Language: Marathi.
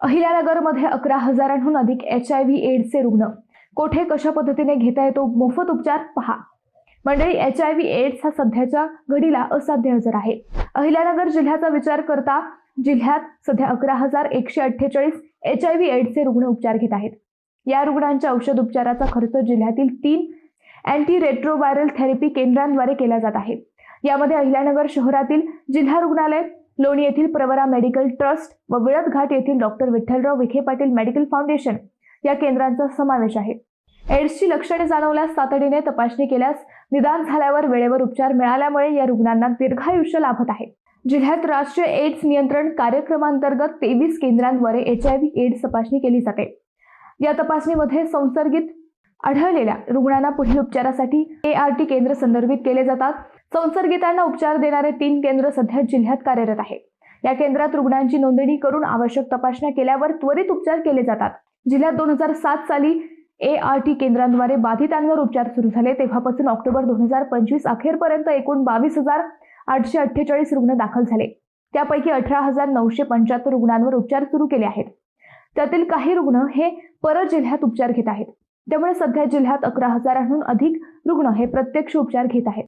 अहिल्यानगरमध्ये अकरा हजारांहून अधिक एच आय व्ही एड्सचे रुग्ण. कोठे कशा पद्धतीने घेता येतो? मोफत उपचार पहा. मंडळी एच आय व्ही एड्स हा सध्याच्या घडीला असाध्य हजर आहे. अहिल्यानगर जिल्ह्याचा विचार करता जिल्ह्यात सध्या अकरा हजार एकशे अठ्ठेचाळीस एच आय व्ही एड्सचे रुग्ण उपचार घेत आहेत. या रुग्णांच्या औषध उपचाराचा खर्च जिल्ह्यातील तीन अँटी रेट्रोव्हायरल थेरपी केंद्रांद्वारे केला जात आहे. यामध्ये अहिल्यानगर शहरातील जिल्हा रुग्णालय लोणी येथील प्रवरा मेडिकल ट्रस्ट व विळद घाट येथील doctor Vitthalrao Vikhe Patil medical foundation या केंद्रांचा समावेश आहे. एड्सची लक्षणे जाणवल्यास तातडीने तपासणी केल्यास निदान झाल्यावर वेळेवर उपचार मिळाल्यामुळे या रुग्णांना दीर्घायुष्य लाभत आहे. जिल्ह्यात राष्ट्रीय एड्स नियंत्रण कार्यक्रमांतर्गत तेवीस केंद्रांद्वारे एच आय व्ही एड्स तपासणी केली जाते. या तपासणीमध्ये संसर्गित आढळलेल्या रुग्णांना पुढील उपचारासाठी ए आर टी केंद्र संदर्भित केले जातात. संसर्गितांना उपचार देणारे तीन केंद्र सध्या जिल्ह्यात कार्यरत आहे या केंद्रात रुग्णांची नोंदणी करून आवश्यक तपासण्या केल्यावर त्वरित उपचार केले जातात. जिल्ह्यात दोन हजार सात साली ए आर टी केंद्रांद्वारे बाधितांवर उपचार सुरू झाले. तेव्हापासून ऑक्टोबर दोन हजार पंचवीस अखेरपर्यंत एकूण बावीस हजार आठशे अठ्ठेचाळीस रुग्ण दाखल झाले. त्यापैकी अठरा हजार नऊशे पंच्याहत्तर रुग्णांवर उपचार सुरू केले आहेत. त्यातील काही रुग्ण हे परत जिल्ह्यात उपचार घेत आहेत. त्यामुळे सध्या जिल्ह्यात अकरा हजारांहून अधिक रुग्ण हे प्रत्यक्ष उपचार घेत आहेत.